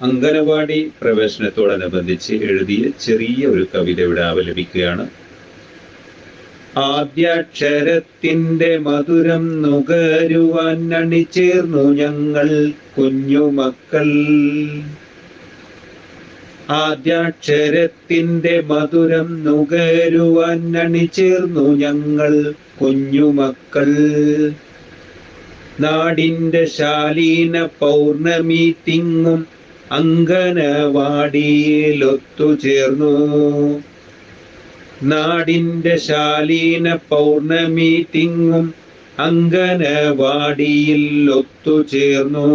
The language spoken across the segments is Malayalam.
അംഗനവാടി പ്രവേശനത്തോടനുബന്ധിച്ച് എഴുതിയ ചെറിയ ഒരു കവിത ഇവിടെ അവലപിക്കുകയാണ് ആദ്യാക്ഷരത്തിന്റെ മധുരം നുകരുവാൻ അണിചേർന്നു ഞങ്ങൾ കുഞ്ഞുമക്കൾ ആദ്യാക്ഷരത്തിന്റെ മധുരം നുകരുവാൻ അണിചേർന്നു ഞങ്ങൾ കുഞ്ഞുമക്കൾ നാടിന്റെ ശാലീന പൗർണമി തിങ്ങും അങ്കനവാടിയിൽ ചേർന്നു. നാടിന്റെ ശാലീന പൗർണമി തിങ്ങും അങ്കനവാടിയിൽ ഒത്തുചേർന്നു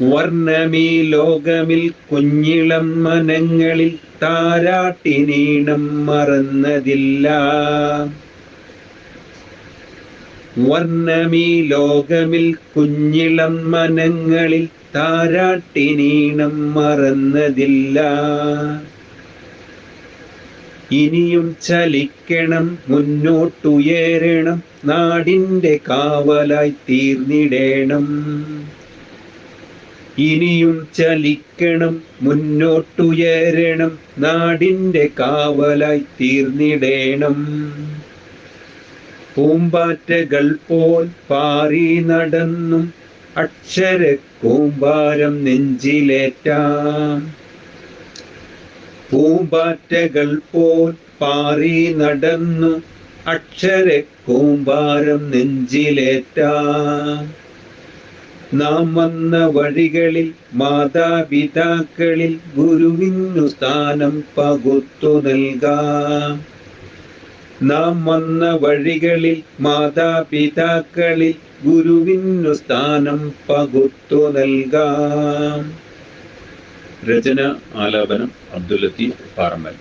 വർണമീ ലോകമിൽ കുഞ്ഞിളം മനങ്ങളിൽ താരാട്ടിനീണം മറന്നതില്ല. വർണമീ ലോകമിൽ കുഞ്ഞിളം മനങ്ങളിൽ താരാട്ടിനീണം മറന്നതില്ല. ഇനിയും ചലിക്കണം മുന്നോട്ടുയരണം നാടിന്റെ കാവലായി തീർന്നിടേണം. ഇനിയും ചലിക്കണം മുന്നോട്ടുയരണം നാടിന്റെ കാവലായി തീർന്നിടേണം. പൂമ്പാറ്റകൾ പോൽ പാറി നടന്നും അക്ഷര കൂമ്പാരം നെഞ്ചിലേറ്റാം. പൂമ്പാറ്റകൾ പോൽ പാറി നടന്നു അക്ഷര കൂമ്പാരം നെഞ്ചിലേറ്റാം. നാം വന്ന വഴികളിൽ മാതാപിതാക്കളിൽ ഗുരുവിനു സ്ഥാനം പകുത്തു നൽകാം. നാം വന്ന വഴികളിൽ മാതാപിതാക്കളിൽ ഗുരുവിനു സ്ഥാനം പകുത്തു നൽകാം. രചന ആലാപനം അബ്ദുൽ ലത്തീഫ് പാറമ്മൽ.